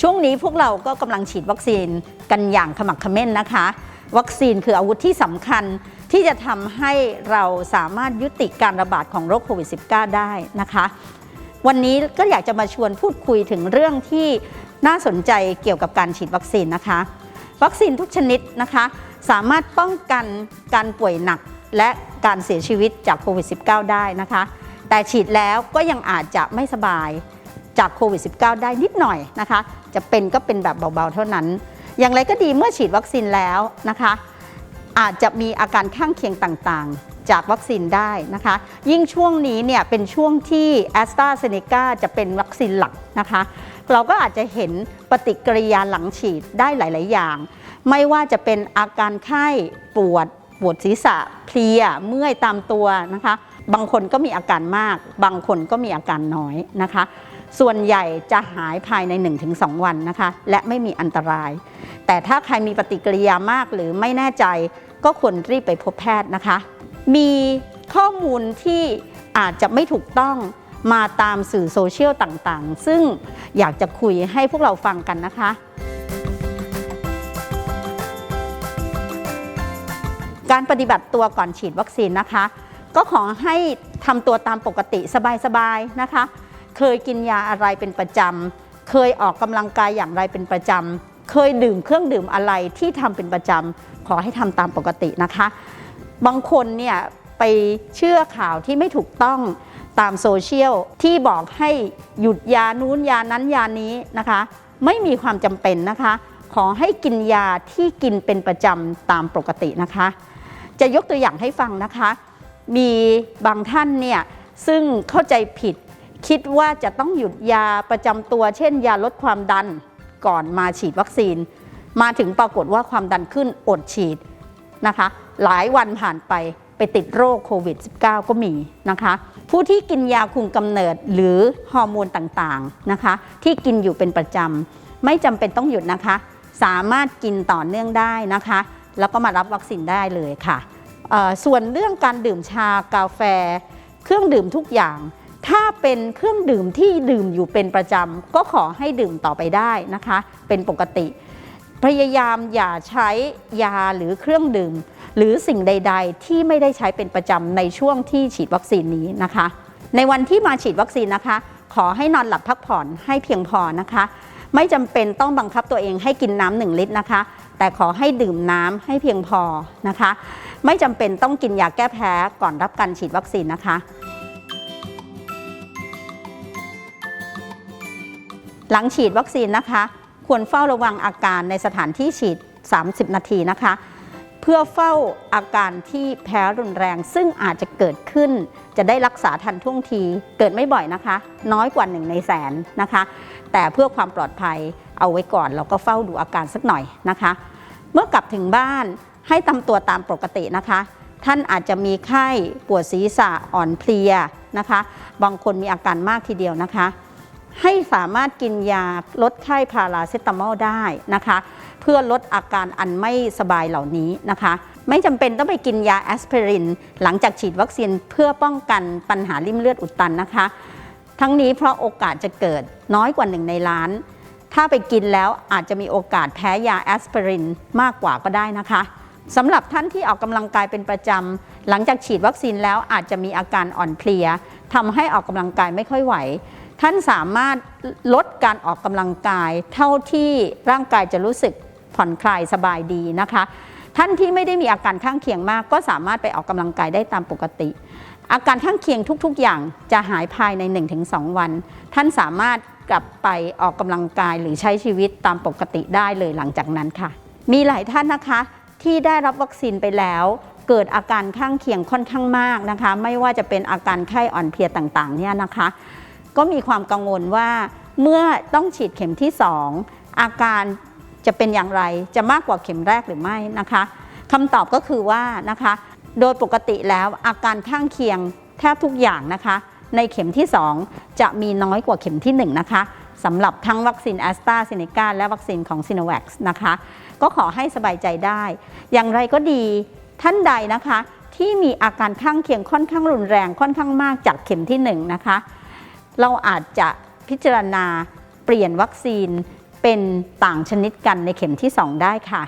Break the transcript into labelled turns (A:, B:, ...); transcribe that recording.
A: ช่วงนี้พวกเราก็กำลังฉีดวัคซีนกันอย่างขมักขม้นนะคะ วัคซีนคืออาวุธที่สำคัญที่จะทำให้เราสามารถยุติการระบาดของโรคโควิด -19 ได้นะคะ วันนี้ก็อยากจะมาชวนพูดคุยถึงเรื่องที่น่าสนใจเกี่ยวกับการฉีดวัคซีนนะคะ วัคซีนทุกชนิดนะคะ สามารถป้องกันการป่วยหนักและการเสียชีวิตจากโควิด -19 ได้นะคะ แต่ฉีดแล้วก็ยังอาจจะไม่สบาย จากโควิด -19 ได้นิดหน่อยนะคะ จะเป็นก็เป็นแบบเบาๆเท่านั้น อย่างไรก็ดีเมื่อฉีดวัคซีนแล้วนะคะ อาจจะมีอาการข้างเคียงต่างๆ จากวัคซีนได้นะคะ ยิ่งช่วงนี้เนี่ยเป็นช่วงที่ a s t r a z เซ e c a จะเป็นวัคซีนหลักนะคะ เราก็อาจจะเห็นปฏิกิริยาหลังฉีดได้หลาย ๆ อย่าง ไม่ว่าจะเป็นอาการไข้ปวดปวดศีรษะเพลียเมื่อยตามตัวนะคะ บางคนก็มีอาการมาก บางคนก็มีอาการน้อยนะคะ ส่วนใหญ่จะหายภายใน 1-2 วันนะคะ และไม่มีอันตราย แต่ถ้าใครมีปฏิกิริยามากหรือไม่แน่ใจก็ควรรีบไปพบแพทย์นะคะ มีข้อมูลที่อาจจะไม่ถูกต้องมาตามสื่อโซเชียลต่างๆ ซึ่งอยากจะคุยให้พวกเราฟังกันนะคะ การปฏิบัติตัวก่อนฉีดวัคซีนนะคะ ก็ขอให้ทำตัวตามปกติสบายๆนะคะ เคยกินยาอะไรเป็นประจำ เคยออกกำลังกายอย่างไรเป็นประจำ เคยดื่มเครื่องดื่มอะไรที่ทำเป็นประจำ ขอให้ทำตามปกตินะคะ บางคนเนี่ยไปเชื่อข่าวที่ไม่ถูกต้องตามโซเชียลที่บอกให้หยุดยานู้นยานั้นยานี้นะคะ ไม่มีความจำเป็นนะคะ ขอให้กินยาที่กินเป็นประจำตามปกตินะคะ จะยกตัวอย่างให้ฟังนะคะ มีบางท่านเนี่ยซึ่งเข้าใจผิด คิดว่าจะต้องหยุดยาประจำตัว เช่น ยาลดความดันก่อนมาฉีดวัคซีน มาถึงปรากฏว่าความดันขึ้นอดฉีดนะคะ หลายวันผ่านไปไปติดโรคโควิด -19 ก็มีนะคะ ผู้ที่กินยาคุมกำเนิดหรือฮอร์โมนต่างๆนะคะ ที่กินอยู่เป็นประจำไม่จำเป็นต้องหยุดนะคะ สามารถกินต่อเนื่องได้นะคะ แล้วก็มารับวัคซีนได้เลยค่ะ ส่วนเรื่องการดื่มชากาแฟ เครื่องดื่มทุกอย่าง ถ้าเป็นเครื่องดื่มที่ดื่มอยู่เป็นประจำก็ขอให้ดื่มต่อไปได้นะคะ เป็นปกติ พยายามอย่าใช้ยาหรือเครื่องดื่ม หรือสิ่งใด ๆ ที่ไม่ได้ใช้เป็นประจำในช่วงที่ฉีดวัคซีนนี้นะคะ ในวันที่มาฉีดวัคซีนนะคะ ขอให้นอนหลับพักผ่อนให้เพียงพอนะคะ ไม่จำเป็นต้องบังคับตัวเองให้กินน้ำหนึ่งลิตรนะคะ แต่ขอให้ดื่มน้ำให้เพียงพอนะคะ ไม่จำเป็นต้องกินยาแก้แพ้ก่อนรับการฉีดวัคซีนนะคะ หลังฉีดวัคซีนนะคะ ควรเฝ้าระวังอาการในสถานที่ฉีด 30 นาทีนะคะ เพื่อเฝ้าอาการที่แพ้รุนแรง ซึ่งอาจจะเกิดขึ้น จะได้รักษาทันท่วงที เกิดไม่บ่อยนะคะ น้อยกว่าหนึ่งในแสนนะคะ แต่เพื่อความปลอดภัยเอาไว้ก่อนเราก็เฝ้าดูอาการสักหน่อยนะคะ เมื่อกลับถึงบ้านให้ทำตัวตามปกตินะคะ ท่านอาจจะมีไข้ปวดศีรษะอ่อนเพลียนะคะ บางคนมีอาการมากทีเดียวนะคะ ให้สามารถกินยาลดไข้พาราเซตามอลได้นะคะ เพื่อลดอาการอันไม่สบายเหล่านี้นะคะ ไม่จำเป็นต้องไปกินยาแอสไพริน หลังจากฉีดวัคซีนเพื่อป้องกันปัญหาริ่มเลือดอุดตันนะคะ ทั้งนี้เพราะโอกาสจะเกิดน้อยกว่าหนึ่งในล้าน ถ้าไปกินแล้วอาจจะมีโอกาสแพ้ยาแอสไพรินมากกว่าก็ได้นะคะสำหรับท่านที่ออกกำลังกายเป็นประจำหลังจากฉีดวัคซีนแล้วอาจจะมีอาการอ่อนเพลียทำให้ออกกำลังกายไม่ค่อยไหว ท่านสามารถลดการออกกำลังกาย เท่าที่ร่างกายจะรู้สึกผ่อนคลายสบายดีนะคะ ท่านที่ไม่ได้มีอาการข้างเคียงมาก ก็สามารถไปออกกำลังกายได้ตามปกติ อาการข้างเคียงทุก ๆ อย่างจะหายภายใน 1-2 วัน ท่านสามารถกลับไปออกกำลังกายหรือใช้ชีวิตตามปกติได้เลยหลังจากนั้นค่ะ มีหลายท่านนะคะที่ได้รับวัคซีนไปแล้วเกิดอาการข้างเคียงค่อนข้างมากนะคะ ไม่ว่าจะเป็นอาการไข้อ่อนเพลียต่างๆเนี่ยนะคะ ก็มีความกังวลว่าเมื่อต้องฉีดเข็มที่ 2 อาการจะเป็นอย่างไรจะมากกว่าเข็มแรกหรือไม่นะคะคำตอบก็คือว่านะคะ โดยปกติแล้วอาการข้างเคียงแทบทุกอย่างนะคะ ในเข็มที่ 2 จะมีน้อยกว่าเข็มที่ 1 นะคะสำหรับทั้งวัคซีนแอสตราเซเนกาและวัคซีนของซีโนแวคนะคะ ก็ขอให้สบายใจได้ อย่างไรก็ดีท่านใดนะคะ ที่มีอาการข้างเคียงค่อนข้างรุนแรงค่อนข้างมากจากเข็มที่ 1 นะคะ เราอาจจะพิจารณาเปลี่ยนวัคซีนเป็นต่างชนิดกันในเข็มที่ 2 ได้ค่ะ